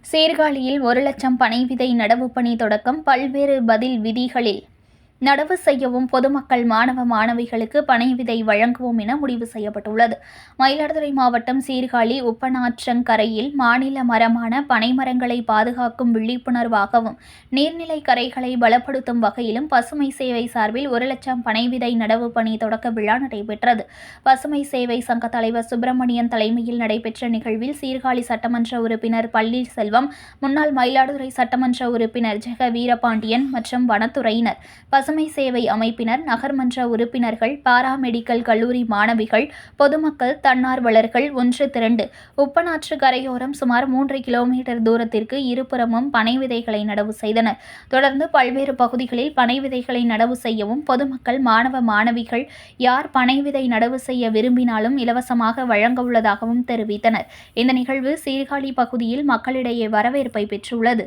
சீர்காழியில் ஒரு லட்சம் பனை விதை நடவு பணி தொடக்கம். பல்வேறு பதில் விதிகளில் நடவு செய்யவும் பொதுமக்கள் மாணவ மாணவிகளுக்கு பனை விதை வழங்குவோம் என முடிவு செய்யப்பட்டுள்ளது. மயிலாடுதுறை மாவட்டம் சீர்காழி உப்பநாற்றங்கரையில் மாநில மரமான பனைமரங்களை பாதுகாக்கும் விழிப்புணர்வாகவும் நீர்நிலை கரைகளை பலப்படுத்தும் வகையிலும் பசுமை சேவை சார்பில் ஒரு லட்சம் பனை விதை நடவு பணி தொடக்க விழா நடைபெற்றது. பசுமை சேவை சங்க தலைவர் சுப்பிரமணியன் தலைமையில் நடைபெற்ற நிகழ்வில் சீர்காழி சட்டமன்ற உறுப்பினர் பள்ளீர்செல்வம் முன்னாள் மயிலாடுதுறை சட்டமன்ற உறுப்பினர் ஜெக வீரபாண்டியன் மற்றும் வனத்துறையினர். பசுமை சேவை அமைப்பினர் நகர்மன்ற உறுப்பினர்கள் பாராமெடிக்கல் கல்லூரி மாணவிகள் பொதுமக்கள் தன்னார்வலர்கள் ஒன்று திரண்டு. உப்பநாற்று கரையோரம் சுமார் மூன்று கிலோமீட்டர் தூரத்திற்கு இருபுறமும் பனை விதைகளை நடவு செய்தனர். தொடர்ந்து பல்வேறு பகுதிகளில் பனை விதைகளை நடவு செய்யவும் பொதுமக்கள் மாணவ மாணவிகள் யார் பனை விதை நடவு செய்ய விரும்பினாலும் இலவசமாக வழங்க உள்ளதாகவும் தெரிவித்தனர். இந்த நிகழ்வு சீர்காழி பகுதியில் மக்களிடையே வரவேற்பை பெற்றுள்ளது.